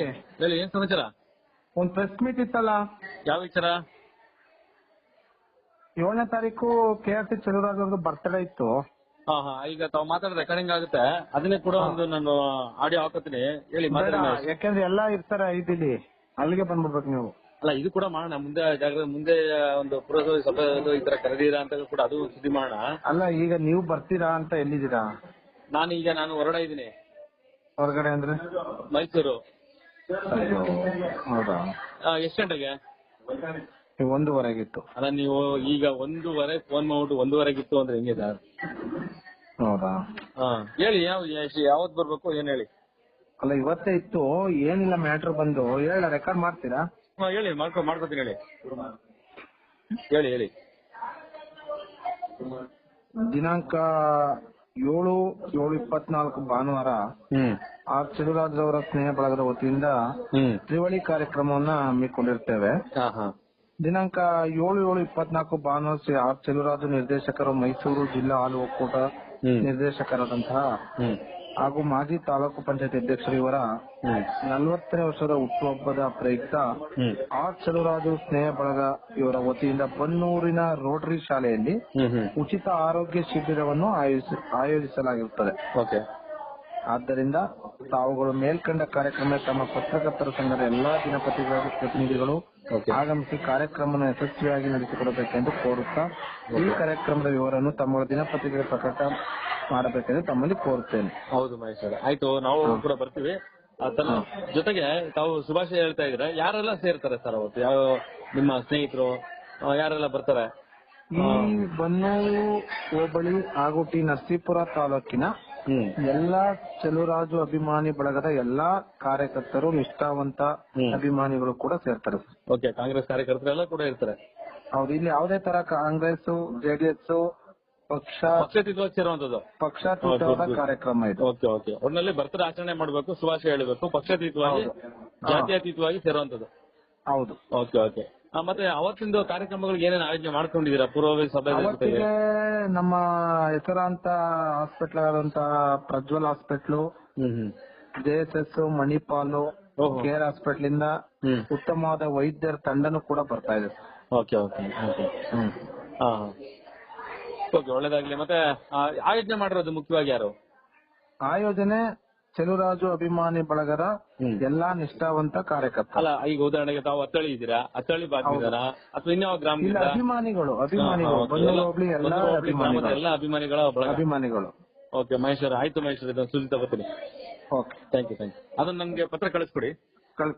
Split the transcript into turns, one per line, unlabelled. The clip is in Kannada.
ಹೇಳಿ.
ಹೇಳಿ ಏನ್ ಸಮಾಚಾರ?
ಒಂದ್ ಪ್ರೆಸ್ ಮೀಟ್ ಇತ್ತಲ್ಲ.
ಯಾವ ವಿಚಾರ?
ಏಳನೇ ತಾರೀಕು ಕೆ ಆರ್ ಸಿ ಚಂದ್ರರಾಜ್ ಅವ್ರದ್ದು ಬರ್ತ್ಡೇ ಇತ್ತು.
ಹಾ ಹಾ ಈಗ ತಾವು ಮಾತಾಡಿದ ರೆಕಾರ್ಡಿಂಗ್ ಆಗುತ್ತೆ. ಅದನ್ನೇ ಕೂಡ ಒಂದು ನಾನು ಆಡಿಯೋ ಹಾಕೋತೀನಿ. ಹೇಳಿ
ಬೇಡ. ಯಾಕಂದ್ರೆ ಎಲ್ಲಾ ಇರ್ತಾರೆ ಇದಿಲ್ಲಿ. ಅಲ್ಲಿಗೆ ಬಂದ್ಬಿಡ್ಬೇಕು ನೀವು.
ಅಲ್ಲ ಇದು ಕೂಡ ಮಾಡೋಣ. ಮುಂದೆ ಜಾಗ್ರ ಮುಂದೆ ಒಂದು ಪುರಸಭೆ ಸಭೆ ಈ ತರ ಕರೆದಿರಾ ಅಂತ ಕೂಡ ಅದು ಸುದ್ದಿ ಮಾಡೋಣ.
ಅಲ್ಲ ಈಗ ನೀವು ಬರ್ತೀರಾ ಅಂತ ಎಲ್ಲಿದ್ದೀರಾ?
ನಾನು ಈಗ ನಾನು ಹೊರಡ ಇದ್ದೀನಿ.
ಹೊರಗಡೆ ಅಂದ್ರೆ?
ಮೈಸೂರು.
ಹೌದಾ?
ಎಷ್ಟ್ ಗಂಟೆಗೆ?
ಒಂದೂವರೆಗಿತ್ತು
ಅಲ್ಲ ನೀವು ಈಗ ಒಂದೂವರೆ ಫೋನ್ ಮಾಡ್ಬಿಟ್ಟು ಒಂದೂವರೆಗಿತ್ತು ಅಂದ್ರೆ ಹೆಂಗೆ ಸರ್
ಹೌದಾ?
ಹಾ ಹೇಳಿ ಯಾವ ಯಾವತ್ ಬರ್ಬೇಕು ಏನ್ ಹೇಳಿ?
ಅಲ್ಲ ಇವತ್ತೇ ಇತ್ತು ಏನಿಲ್ಲ ಮ್ಯಾಟ್ರ್ ಬಂದು. ಹೇಳ ರೆಕಾರ್ಡ್ ಮಾಡ್ತೀರಾ?
ಹಾ ಹೇಳಿ ಮಾಡ್ಕೊ ಮಾಡ್ಕೊತೀನಿ ಹೇಳಿ. ಹೇಳಿ ಹೇಳಿ.
ದಿನಾಂಕ ಏಳು ಏಳು ಇಪ್ಪತ್ನಾಲ್ಕು ಭಾನುವಾರ
ಹ್ಮ್.
ಆರ್ ಅವರ ಸ್ನೇಹ ಬಳಗದ ವತಿಯಿಂದ
ಹ್ಮ್.
ತ್ರಿವಳಿ ಕಾರ್ಯಕ್ರಮವನ್ನ ಹಮ್ಮಿಕೊಂಡಿರ್ತೇವೆ. ದಿನಾಂಕ ಏಳು ಏಳು ಇಪ್ಪತ್ನಾಲ್ಕು ಭಾನುವಾರ ಶ್ರೀ ಆರ್ ಚೆಲುವರಾಜು ನಿರ್ದೇಶಕರು ಮೈಸೂರು ಜಿಲ್ಲಾ ಹಾಲು ಒಕ್ಕೂಟ
ಹ್ಮ್.
ನಿರ್ದೇಶಕರಾದಂತಹ
ಹ್ಮ್.
ಹಾಗೂ ಮಾಜಿ ತಾಲೂಕು ಪಂಚಾಯತ್ ಅಧ್ಯಕ್ಷರು ಇವರ ನಲವತ್ತನೇ ವರ್ಷದ ಹುಟ್ಟುಹಬ್ಬದ ಪ್ರಯುಕ್ತ ಆರ್ ಚಲುರಾಜು ಸ್ನೇಹ ಬಳಗ ಇವರ ವತಿಯಿಂದ ಬನ್ನೂರಿನ ರೋಟರಿ ಶಾಲೆಯಲ್ಲಿ ಉಚಿತ ಆರೋಗ್ಯ ಶಿಬಿರವನ್ನು ಆಯೋಜಿಸ- ಆಯೋಜಿಸಲಾಗಿರುತ್ತದೆ.
ಓಕೆ.
ಆದ್ದರಿಂದ ತಾವುಗಳು ಮೇಲ್ಕಂಡ ಕಾರ್ಯಕ್ರಮ ತಮ್ಮ ಪತ್ರಕರ್ತರ ಸಂಘದ ಎಲ್ಲಾ ದಿನಪತ್ರಿಕೆಗಳ ಪ್ರತಿನಿಧಿಗಳು ಆಗಮಿಸಿ ಕಾರ್ಯಕ್ರಮವನ್ನು ಯಶಸ್ವಿಯಾಗಿ ನಡೆಸಿಕೊಡಬೇಕೆಂದು ಕೋರುತ್ತಾ ಈ ಕಾರ್ಯಕ್ರಮದ ವಿವರವನ್ನು ತಮ್ಮ ದಿನಪತ್ರಿಕೆ ಪ್ರಕಟ ಮಾಡಬೇಕೆಂದು ತಮ್ಮಲ್ಲಿ ಕೋರುತ್ತೇನೆ
ಹೌದು ಮಹೇಶ್ ಅವರೇ ಆಯ್ತು ನಾವು ಕೂಡ ಬರ್ತೀವಿ. ತನ್ನ ಜೊತೆಗೆ ತಾವು ಶುಭಾಶಯ ಹೇಳ್ತಾ ಇದ್ರೆ ಯಾರೆಲ್ಲ ಸೇರ್ತಾರೆ ಸರ್ ಅವತ್ತು? ಯಾವ ನಿಮ್ಮ ಸ್ನೇಹಿತರು ಆ, ಯಾರೆಲ್ಲ ಬರ್ತಾರೆ?
ಈ ಬನ್ನೂರು ಹೋಬಳಿ ಹಾಗೂ ಟಿ ನರಸೀಪುರ ತಾಲೂಕಿನ
ಹ್ಮ್.
ಎಲ್ಲಾ ಚಲುರಾಜು ಅಭಿಮಾನಿ ಬಳಗದ ಎಲ್ಲಾ ಕಾರ್ಯಕರ್ತರು ನಿಷ್ಠಾವಂತ
ಹ್ಮ್.
ಅಭಿಮಾನಿಗಳು ಕೂಡ ಸೇರ್ತಾರೆ ಸರ್.
ಓಕೆ ಕಾಂಗ್ರೆಸ್ ಕಾರ್ಯಕರ್ತರೆಲ್ಲ ಕೂಡ ಇರ್ತಾರೆ.
ಹೌದು ಇಲ್ಲಿ ಯಾವುದೇ ತರ ಕಾಂಗ್ರೆಸ್ ಜೆಡಿಎಸ್ ಪಕ್ಷ
ಪಕ್ಷಾತೀತವಾಗಿ ಸೇರುವಂತದ್ದು
ಪಕ್ಷಾತೀತವಾದ ಕಾರ್ಯಕ್ರಮ ಇದು.
Okay okay. ಒಟ್ನಲ್ಲಿ ಬರ್ತಾರೆ ಆಚರಣೆ ಮಾಡಬೇಕು ಶುಭಾಶಯ ಹೇಳಬೇಕು ಪಕ್ಷಾತೀತವಾಗಿ. ಜಾತ್ಯತೀತವಾಗಿ ಸೇರುವಂತದ್ದು.
ಹೌದು.
Okay okay. ಮತ್ತೆ ಅವತ್ತಿಂದು ಕಾರ್ಯಕ್ರಮಗಳಿಗೆ ಏನೇನು ಆಯೋಜನೆ ಮಾಡ್ಕೊಂಡಿದ್ದೀರಾ? ಪೂರ್ವ ಸಭೆ
ಅವತ್ತಿಗೆ ನಮ್ಮ ಹೆಸರಾಂತ ಹಾಸ್ಪಿಟಲ್ ಆದಂತ Prajwal hospital JSS Manipal. Care hospital ಇಂದ ಉತ್ತಮವಾದ ವೈದ್ಯರ ತಂಡನೂ ಕೂಡ ಬರ್ತಾ ಇದೆ
ಓಕೆ ಓಕೆ
ಹ್ಮ್.
ಓಕೆ ಒಳ್ಳೇದಾಗ್ಲಿ. ಮತ್ತೆ ಆ, ಆಯೋಜನೆ ಮಾಡಿರೋದು ಮುಖ್ಯವಾಗಿ ಯಾರು?
ಆಯೋಜನೆ ಚೆಲುರಾಜು ಅಭಿಮಾನಿ ಬಳಗರ
ಹ್ಮ್.
ಎಲ್ಲಾ ನಿಷ್ಠಾವಂತ ಕಾರ್ಯಕರ್ತ.
ಅಲ್ಲ ಈಗ ಉದಾಹರಣೆಗೆ ತಾವು ಅತ್ತಳಿ ಇದ್ದೀರಾ? ಅತ್ತಳಿ ಬಾಗ್ದಿದಾರ ಅಥವಾ ಇನ್ಯಾವ
ಇಲ್ಲ
ಗ್ರಾಮದಿಂದ
ಅಭಿಮಾನಿಗಳು. ಅಭಿಮಾನಿಗಳು. ಬನ್ನೂರು
ಎಲ್ಲ-
ಅಭಿಮಾನಿಗಳು.
ಎಲ್ಲ ಅಭಿಮಾನಿಗಳ ಬಳಗ.
ಅಭಿಮಾನಿಗಳು.
ಓಕೆ ಮಹೇಶ್ವರ. ಆಯ್ತು ಮಹೇಶ್ವರ ಇದನ್ನು ಸುದ್ದಿ ತಗೋತೀನಿ
okay.
Thank you thank you ಅದನ್ನ ನಮ್ಗೆ ಪತ್ರ ಕಳಿಸ್ಕೊಡಿ.
ಕಳ್